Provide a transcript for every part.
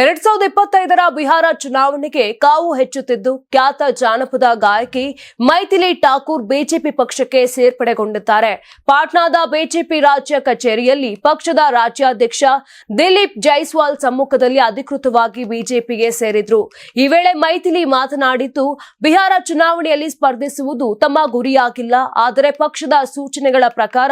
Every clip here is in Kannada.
ಎರಡ್ ಸಾವಿರದ ಇಪ್ಪತ್ತೈದರ ಬಿಹಾರ ಚುನಾವಣೆಗೆ ಕಾವು ಹೆಚ್ಚುತ್ತಿದ್ದು, ಖ್ಯಾತ ಜಾನಪದ ಗಾಯಕಿ ಮೈಥಿಲಿ ಠಾಕೂರ್ ಬಿಜೆಪಿ ಪಕ್ಷಕ್ಕೆ ಸೇರ್ಪಡೆಗೊಂಡಿದ್ದಾರೆ. ಪಾಟ್ನಾದ ಬಿಜೆಪಿ ರಾಜ್ಯ ಕಚೇರಿಯಲ್ಲಿ ಪಕ್ಷದ ರಾಜ್ಯಾಧ್ಯಕ್ಷ ದಿಲೀಪ್ ಜೈಸ್ವಾಲ್ ಸಮ್ಮುಖದಲ್ಲಿ ಅಧಿಕೃತವಾಗಿ ಬಿಜೆಪಿಗೆ ಸೇರಿದ್ರು. ಈ ವೇಳೆ ಮೈಥಿಲಿ ಮಾತನಾಡಿದ್ದು, ಬಿಹಾರ ಚುನಾವಣೆಯಲ್ಲಿ ಸ್ಪರ್ಧಿಸುವುದು ತಮ್ಮ ಗುರಿಯಾಗಿಲ್ಲ, ಆದರೆ ಪಕ್ಷದ ಸೂಚನೆಗಳ ಪ್ರಕಾರ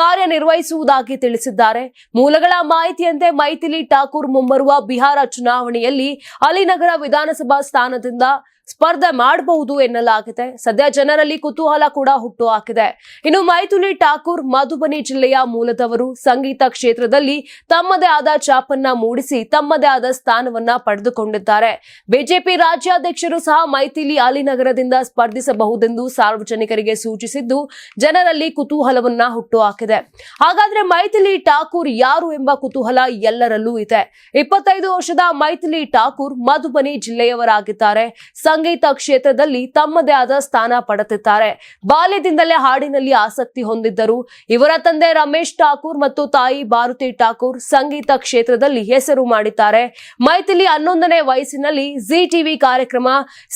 ಕಾರ್ಯನಿರ್ವಹಿಸುವುದಾಗಿ ತಿಳಿಸಿದ್ದಾರೆ. ಮೂಲಗಳ ಮಾಹಿತಿಯಂತೆ ಮೈಥಿಲಿ ಠಾಕೂರ್ ಮುಂಬರುವ ಬಿಹಾರ ಚುನಾವಣೆಯಲ್ಲಿ ಅಲಿನಗರ ವಿಧಾನಸಭಾ ಸ್ಥಾನದಿಂದ ಸ್ಪರ್ಧೆ ಮಾಡಬಹುದು ಎನ್ನಲಾಗಿದೆ. ಸದ್ಯ ಜನರಲ್ಲಿ ಕುತೂಹಲ ಕೂಡ ಹುಟ್ಟು ಹಾಕಿದೆ. ಇನ್ನು ಮೈಥಿಲಿ ಠಾಕೂರ್ ಮಧುಬನಿ ಜಿಲ್ಲೆಯ ಮೂಲದವರು ಸಂಗೀತ ಕ್ಷೇತ್ರದಲ್ಲಿ ತಮ್ಮದೇ ಆದ ಚಾಪನ್ನ ಮೂಡಿಸಿ, ತಮ್ಮದೇ ಆದ ಸ್ಥಾನವನ್ನ ಪಡೆದುಕೊಂಡಿದ್ದಾರೆ. ಬಿಜೆಪಿ ರಾಜ್ಯಾಧ್ಯಕ್ಷರು ಸಹ ಮೈಥಿಲಿ ಅಲಿನಗರದಿಂದ ಸ್ಪರ್ಧಿಸಬಹುದೆಂದು ಸಾರ್ವಜನಿಕರಿಗೆ ಸೂಚಿಸಿದ್ದು, ಜನರಲ್ಲಿ ಕುತೂಹಲವನ್ನ ಹುಟ್ಟು ಹಾಕಿದೆ. ಹಾಗಾದ್ರೆ ಮೈಥಿಲಿ ಠಾಕೂರ್ ಯಾರು ಎಂಬ ಕುತೂಹಲ ಎಲ್ಲರಲ್ಲೂ ಇದೆ. ಇಪ್ಪತ್ತೈದು ವರ್ಷದ ಮೈಥಿಲಿ ಠಾಕೂರ್ ಮಧುಬನಿ ಜಿಲ್ಲೆಯವರಾಗಿದ್ದಾರೆ. ಸಂಗೀತ ಕ್ಷೇತ್ರದಲ್ಲಿ ತಮ್ಮದೇ ಆದ ಸ್ಥಾನ ಪಡೆದಿದ್ದಾರೆ. ಬಾಲ್ಯದಿಂದಲೇ ಹಾಡಿನಲ್ಲಿ ಆಸಕ್ತಿ ಹೊಂದಿದ್ದರು. ಇವರ ತಂದೆ ರಮೇಶ್ ಠಾಕೂರ್ ಮತ್ತು ತಾಯಿ ಭಾರತಿ ಠಾಕೂರ್ ಸಂಗೀತ ಕ್ಷೇತ್ರದಲ್ಲಿ ಹೆಸರು ಮಾಡಿದ್ದಾರೆ. ಮೈಥಿಲಿ ಹನ್ನೊಂದನೇ ವಯಸ್ಸಿನಲ್ಲಿ ಜಿ ಟಿವಿ ಕಾರ್ಯಕ್ರಮ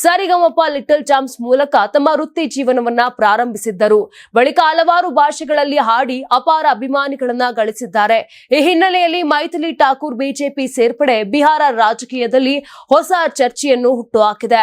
ಸರಿಗಮಪ ಲಿಟಲ್ ಚಾಂಪ್ಸ್ ಮೂಲಕ ತಮ್ಮ ವೃತ್ತಿ ಜೀವನವನ್ನ ಪ್ರಾರಂಭಿಸಿದ್ದರು. ಬಳಿಕ ಹಲವಾರು ಭಾಷೆಗಳಲ್ಲಿ ಹಾಡಿ ಅಪಾರ ಅಭಿಮಾನಿಗಳನ್ನ ಗಳಿಸಿದ್ದಾರೆ. ಈ ಹಿನ್ನೆಲೆಯಲ್ಲಿ ಮೈಥಿಲಿ ಠಾಕೂರ್ ಬಿಜೆಪಿ ಸೇರ್ಪಡೆ ಬಿಹಾರ ರಾಜಕೀಯದಲ್ಲಿ ಹೊಸ ಚರ್ಚೆಯನ್ನು ಹುಟ್ಟುಹಾಕಿದೆ